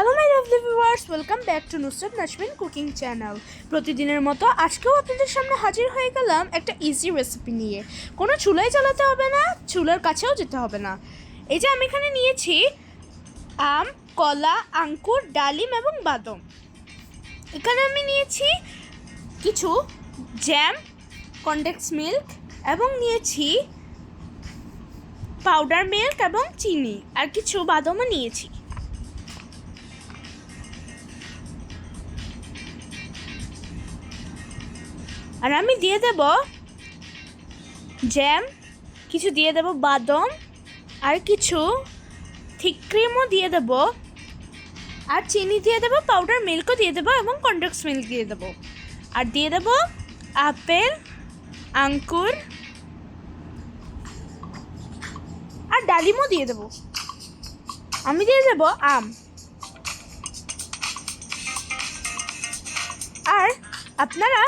Hello my lovely viewers welcome back to Nusrat Nazmin cooking channel প্রতিদিনের মতো আজকেও আপনাদের সামনে হাজির হয়ে গেলাম একটা ইজি রেসিপি নিয়ে। কোনো চুলায় চালাতে হবে না, চুলার কাছেও যেতে হবে না। এই যে আমি এখানে নিয়েছি আম, কলা, আঙ্কুর, ডালিম এবং বাদাম। এখানে আমি নিয়েছি কিছু জ্যাম কন্ডেক্স মিল্ক এবং নিয়েছি পাউডার মিল্ক এবং চিনি। আর কিছু বাদামও নিয়েছি। আর আমি দিয়ে দেব জ্যাম, কিছু দিয়ে দেব বাদাম, আর কিছু থিক ক্রিমও দিয়ে দেব। আর চিনি দিয়ে দেবো পাউডার মিল্কও দিয়ে দেবো এবং কন্ডেক্স মিল্ক দিয়ে দেবো। আর দিয়ে দেব আপেল আঙ্কুর আর ডালিমও দিয়ে দেবো। আমি দিয়ে দেবো আম। আর আপনারা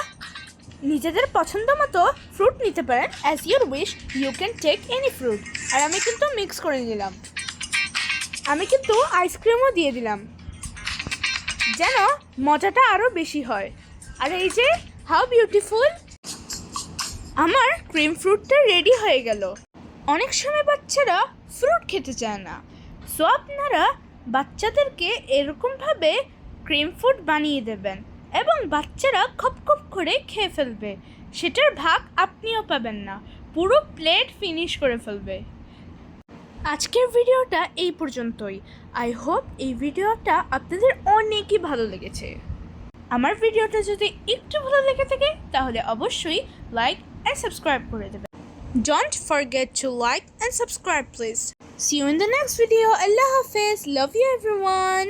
নিজেদের পছন্দ মতো ফ্রুট নিতে পারেন। As your wish you can take any fruit আর আমি কিন্তু মিক্স করে নিলাম। আমি কিন্তু আইসক্রিমও দিয়ে দিলাম। যেন মজাটা আরও বেশি হয়। আর এই যে হাউ বিউটিফুল আমার ক্রিম ফ্রুটটা রেডি হয়ে গেল। অনেক সময় বাচ্চারা ফ্রুট খেতে চায় না। সো আপনারা বাচ্চাদেরকে এরকমভাবে ক্রিম ফ্রুট বানিয়ে দেবেন। এবং বাচ্চারা খপ খপ করে খেয়ে ফেলবে সেটার ভাগ আপনিও পাবেন না পুরো প্লেট ফিনিশ করে ফেলবে আজকের ভিডিওটা এই পর্যন্তই আই হোপ এই ভিডিওটা আপনাদের অনেকই ভালো লেগেছে আমার ভিডিওটা যদি একটু ভালো লেগে থাকে, তাহলে অবশ্যই লাইক অ্যান্ড সাবস্ক্রাইব করে দেবেন Don't forget to like and subscribe, please. See you in the next video. Allah Hafiz. Love you, everyone.